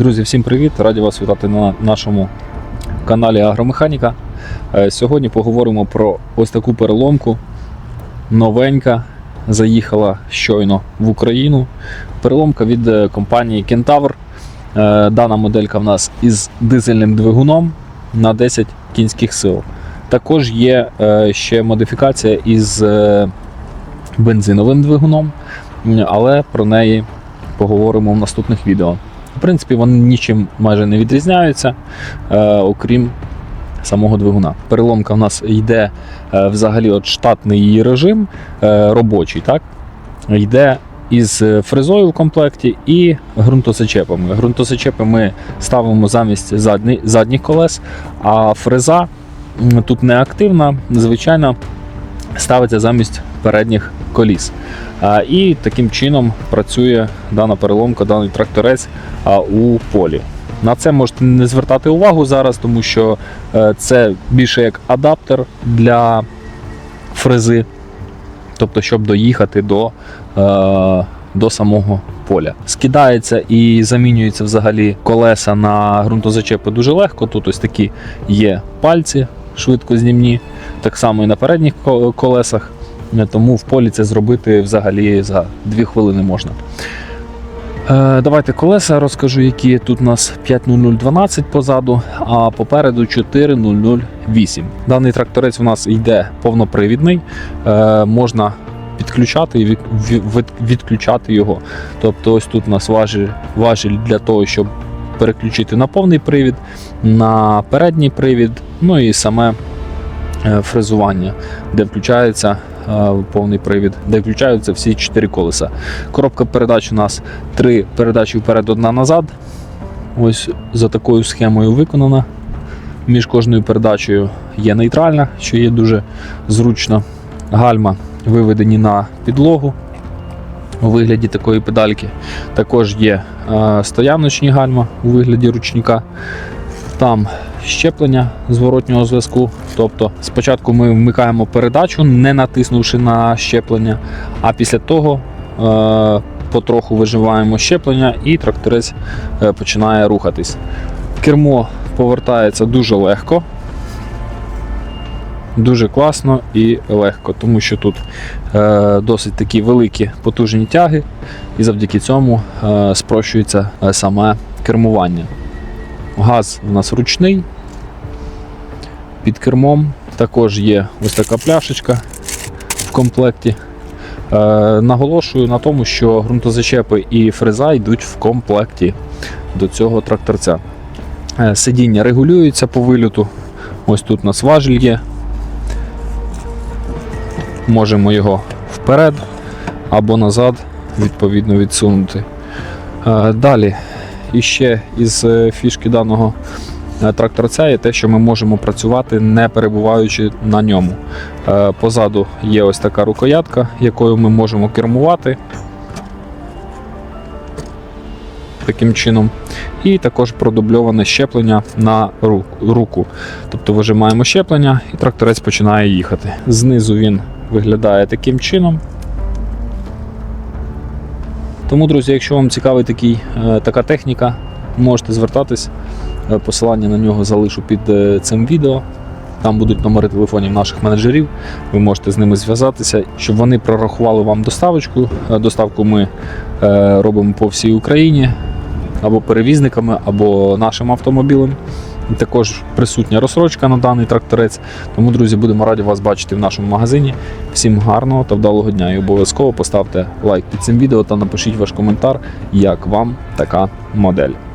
Друзі, всім привіт! Раді вас вітати на нашому каналі Агромеханіка. Е, Сьогодні поговоримо про ось таку переломку. Новенька заїхала щойно в Україну. Переломка від е, компанії Kentaur. Е, Дана моделька в нас із дизельним двигуном на 10 кінських сил. Також є ще модифікація із бензиновим двигуном, але про неї поговоримо в наступних відео. В принципі, вони нічим майже не відрізняються, е, окрім самого двигуна. Переломка в нас йде е, взагалі от штатний її режим е, робочий, так? Йде із фрезою в комплекті і ґрунтосечепами. Ґрунтосечепи ми ставимо замість задні, задніх колес, а фреза тут не активна, звичайно, ставиться замість передніх коліс. І таким чином працює дана переломка, даний тракторець у полі. На це можете не звертати увагу зараз, тому що е, це більше як адаптер для фрези, тобто, щоб доїхати до, е, до самого поля. Скидається і замінюється взагалі колеса на ґрунтозачепи дуже легко. Тут ось такі є пальці швидкознімні, так само і на передніх колесах. Тому в полі це зробити взагалі за 2 хвилини можна. Е, Давайте колеса розкажу, які тут у нас 50012 позаду, а попереду 4008. Даний тракторець у нас йде повнопривідний, е, можна підключати і від- від- відключати його. Тобто, ось тут у нас важіль, важіль для того, щоб переключити на повний привід, на передній привід, ну і саме фрезування, де включається е, повний привід, де включаються всі чотири колеса. Коробка передач у нас три передачі вперед, одна назад. Ось за такою схемою виконана. Між кожною передачею є нейтральна, що є дуже зручно. Гальма виведені на підлогу у вигляді такої педальки. Також є е, стояночні гальма у вигляді ручника. Там щеплення зворотнього зв'язку. Тобто спочатку ми вмикаємо передачу, не натиснувши на щеплення, а після того е, потроху виживаємо щеплення і тракторець е, починає рухатись. Кермо повертається дуже легко. Дуже класно і легко, тому що тут е, досить такі великі потужні тяги, і завдяки цьому е, спрощується е, саме кермування. Газ у нас ручний. Під кермом також є ось така пляшечка в комплекті. Е, наголошую на тому, що ґрунтозачепи і фреза йдуть в комплекті до цього тракторця. Е, сидіння регулюється по вильоту. Ось тут у нас важіль є. Можемо його вперед або назад відповідно відсунути. Е, Далі іще із е, фішки даного е, тракторця є те, що ми можемо працювати не перебуваючи на ньому. Е, Позаду є ось така рукоятка, якою ми можемо кермувати. Таким чином. І також продубльоване щеплення на руку. Тобто вижимаємо щеплення і тракторець починає їхати. Знизу він виглядає таким чином. Тому, друзі, якщо вам цікавий такий, е, така техніка, можете звертатись. Е, Посилання на нього залишу під е, цим відео. Там будуть номери телефонів наших менеджерів. Ви можете з ними зв'язатися, щоб вони прорахували вам доставочку. Доставку ми робимо по всій Україні або перевізниками, або нашим автомобілем. І Також присутня розсрочка на даний тракторець. Тому, друзі, будемо раді вас бачити в нашому магазині. Всім гарного та вдалого дня. І обов'язково поставте лайк під цим відео та напишіть ваш коментар, як вам така модель.